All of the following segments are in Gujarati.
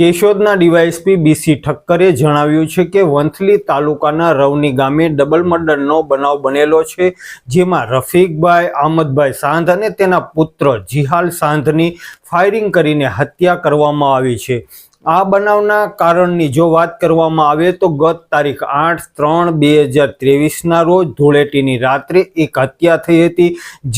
કેશોદના ડીવાયએસપી બીસી ઠક્કરે જણાવ્યું છે કે વંથલી તાલુકાના રવની ગામે ડબલ મર્ડરનો બનાવ બનેલો છે, જેમાં રફીકભાઈ, આમદભાઈ સાંધ અને તેના પુત્ર જિહાલ સાંધની ફાયરિંગ કરીને હત્યા કરવામાં આવી છે. આ બનાવના કારણની જો વાત કરવામાં આવે તો ગત તારીખ આઠ ત્રણ બે હજાર ત્રેવીસના રોજ ધૂળેટીની રાત્રે એક હત્યા થઈ હતી.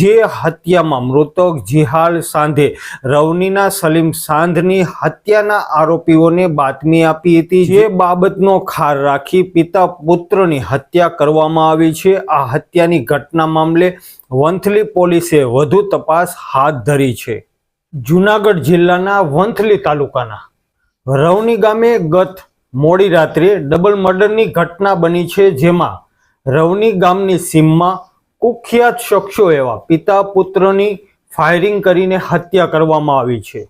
જે હત્યામાં મૃતક જીહાલ સાંધે રવનીના સલીમ સાંધની હત્યાના આરોપીઓને બાતમી આપી હતી. જે બાબતનો ખાર રાખી પિતા પુત્રની હત્યા કરવામાં આવી છે. આ હત્યાની ઘટના મામલે વંથલી પોલીસે વધુ તપાસ હાથ ધરી છે. જુનાગઢ જિલ્લાના વંથલી તાલુકાના રવની ગામે ગત મોડી રાત્રે ડબલ મર્ડરની ઘટના બની છે જેમાં રવની ગામની સીમમાં કુખ્યાત શખ્સો એવા પિતા પુત્રની ફાયરિંગ કરીને હત્યા કરવામાં આવી છે.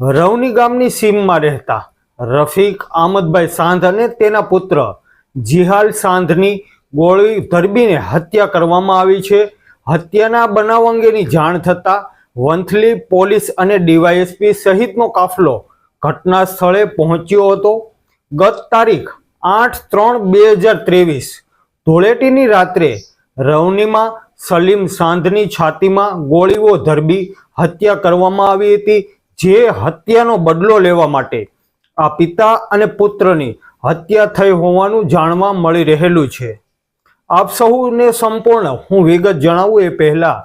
રવની ગામની સીમમાં રહેતા રફીક આમદભાઈ સાંધ અને તેના પુત્ર જિહાલ સાંધની ગોળી ધરબીને હત્યા કરવામાં આવી છે. હત્યાના બનાવ અંગેની જાણ થતાં વંથલી પોલીસ અને ડીવાયએસપી સહિતનો કાફલો ઘટના સ્થળે પહોંચ્યો હતો. ગત તારીખ આઠ ત્રણ બે હજાર ત્રેવીસ ધૂળેટીની રાત્રે રવનીમાં સલીમ સાંધની છાતીમાં ગોળીઓ ધરબી હત્યા કરવામાં આવી હતી, જે હત્યાનો બદલો લેવા માટે આ પિતા અને પુત્રની હત્યા થઈ હોવાનું જાણવા મળી રહેલું છે. આપ સૌને સંપૂર્ણ હું વિગત જણાવું એ પહેલાં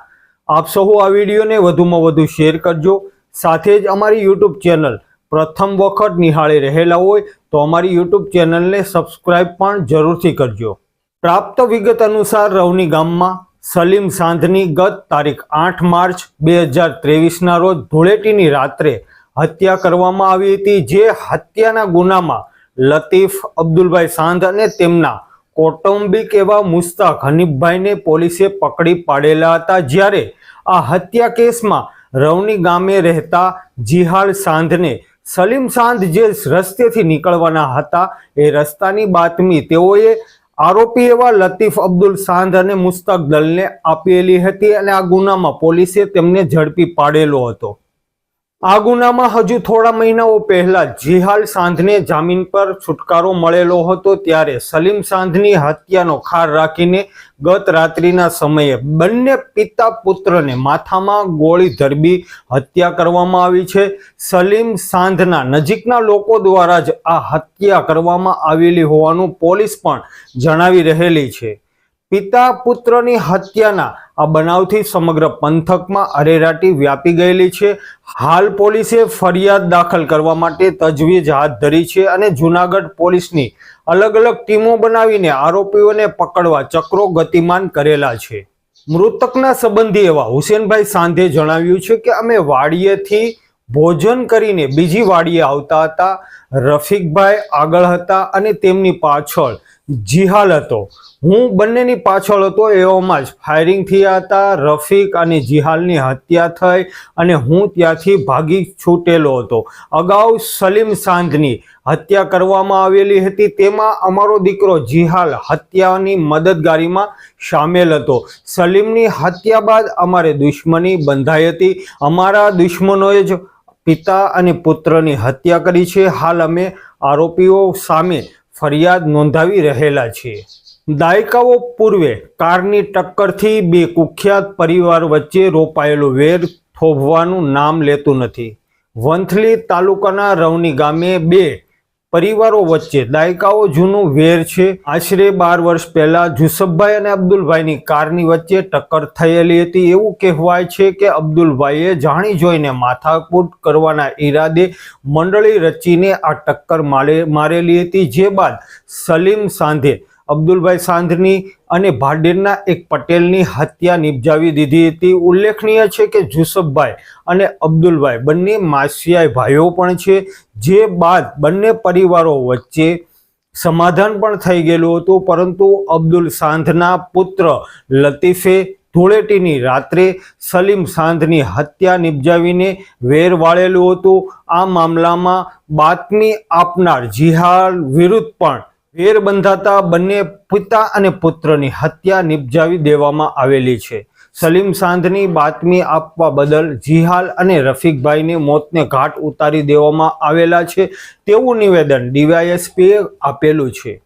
આપ સૌ આ વિડીયોને વધુમાં વધુ શેર કરજો. સાથે જ અમારી યુટ્યુબ ચેનલ પ્રથમ વખત નિહાળી રહેલા હોય તો અમારી યુટ્યુબ ચેનલને સબસ્ક્રાઇબ પણ જરૂરથી કરજો. પ્રાપ્ત વિગત અનુસાર રવની ગામમાં સલીમ સાંધની ગત તારીખ આઠ માર્ચ બે હજાર ત્રેવીસના રોજ ધૂળેટીની રાત્રે હત્યા કરવામાં આવી હતી, જે હત્યાના ગુનામાં લતીફ, અબ્દુલભાઈ સાંધ અને તેમના કૌટુંબિક એવા મુસ્તાક હનીફભાઈને પોલીસે પકડી પાડેલા હતા. જ્યારે આ હત્યા કેસમાં રવની ગામે રહેતા જીહાલ સાંધને સલીમ સાંધ જે રસ્તેથી નીકળવાના હતા. એ રસ્તાની બાતમી તેઓએ આરોપી એવા લતીફ અબ્દુલ સાંધ અને મુસ્તક દલને આપેલી હતી અને આ ગુનામાં પોલીસે તેમને ઝડપી પાડેલો હતો. આ ગુનામાં હજુ થોડા મહિનાઓ પહેલા જીહાલ સાંધને જામીન પર છુટકારો મળેલો હતો ત્યારે સલીમ સાંધની હત્યાનો ખાર રાખીને ગત રાત્રિના સમયે બંને પિતા પુત્રને માથામાં ગોળી ધરબી હત્યા કરવામાં આવી છે. સલીમ સાંધના નજીકના લોકો દ્વારા જ આ હત્યા કરવામાં આવેલી હોવાનું પોલીસ પણ જણાવી રહેલી છે. પિતા પુત્રની હત્યાના આ બનાવથી સમગ્ર પંથકમાં અરેરાટી વ્યાપી ગયેલી છે. હાલ પોલીસે ફરિયાદ દાખલ કરવા માટે તજવીજ હાથ ધરી છે અને જુનાગઢ પોલીસની અલગ અલગ ટીમો બનાવીને આરોપીઓને પકડવા ચક્રો ગતિમાન કરેલા છે. મૃતકના સંબંધી એવા હુસેનભાઈ સાંધે જણાવ્યું છે કે અમે વાડીએથી ભોજન કરીને બીજી વાડીએ આવતા હતા. રફીકભાઈ આગળ હતા અને તેમની પાછળ જીહાલ હતો. હું બંનેની પાછળ હતો, એવામાં જ ફાયરિંગ થયા હતા, રફીક અને જિહાલની હત્યા થઈ અને હું ત્યાંથી ભાગી છૂટેલો હતો. અગાઉ સલીમ સાંધની હત્યા કરવામાં આવેલી હતી, તેમાં અમારો દીકરો જિહાલ હત્યાની મદદગારીમાં સામેલ હતો. સલીમની હત્યા બાદ અમારે દુશ્મની બંધાઈ હતી. અમારા દુશ્મનોએ જ પિતા અને પુત્રની હત્યા કરી છે. હાલ અમે આરોપીઓ સામે ફરિયાદ નોંધાવી રહેલા છીએ. દાયકાઓ પૂર્વે કારની ટક્કરથી બે કુખ્યાત પરિવાર વચ્ચે રોપાયેલો વેર થોભવાનું નામ લેતું નથી. વંથલી તાલુકાના રવની ગામે બે પરિવારો વચ્ચે દાયકાઓ જૂનું વેર છે. આશરે બાર વર્ષ પહેલા જુસફભાઈ અને અબ્દુલભાઈની કારની વચ્ચે ટક્કર થયેલી હતી. એવું કહેવાય છે કે અબ્દુલભાઈએ જાણી જોઈને માથાકૂટ કરવાના ઈરાદે મંડળી રચીને આ ટક્કર મારે મારેલી હતી. જે બાદ સલીમ સાંધે અબ્દુલભાઈ સાંધની અને ભાડેરના એક પટેલની હત્યા નિપજાવી દીધી હતી. ઉલ્લેખનીય છે કે જુસફભાઈ અને અબ્દુલભાઈ બંને માસિયાઈ ભાઈઓ પણ છે. જે બાદ બંને પરિવારો વચ્ચે સમાધાન પણ થઈ ગયેલું હતું. પરંતુ અબ્દુલ સાંધના પુત્ર લતીફે ધૂળેટીની રાત્રે સલીમ સાંધની હત્યા નિપજાવીને વેર વાળેલું હતું. આ મામલામાં બાતમી આપનાર જિહાર વિરુદ્ધ પણ વેર બંધાતા બંને પિતા અને પુત્રની હત્યા નિપજાવી દેવામાં આવેલી છે. સલીમ સાંધની બાતમી આપવા બદલ જીહાલ અને રફીકભાઈને મોતને ઘાટ ઉતારી દેવામાં આવેલા છે. તેવું નિવેદન ડીવાયએસપીએ આપેલું છે.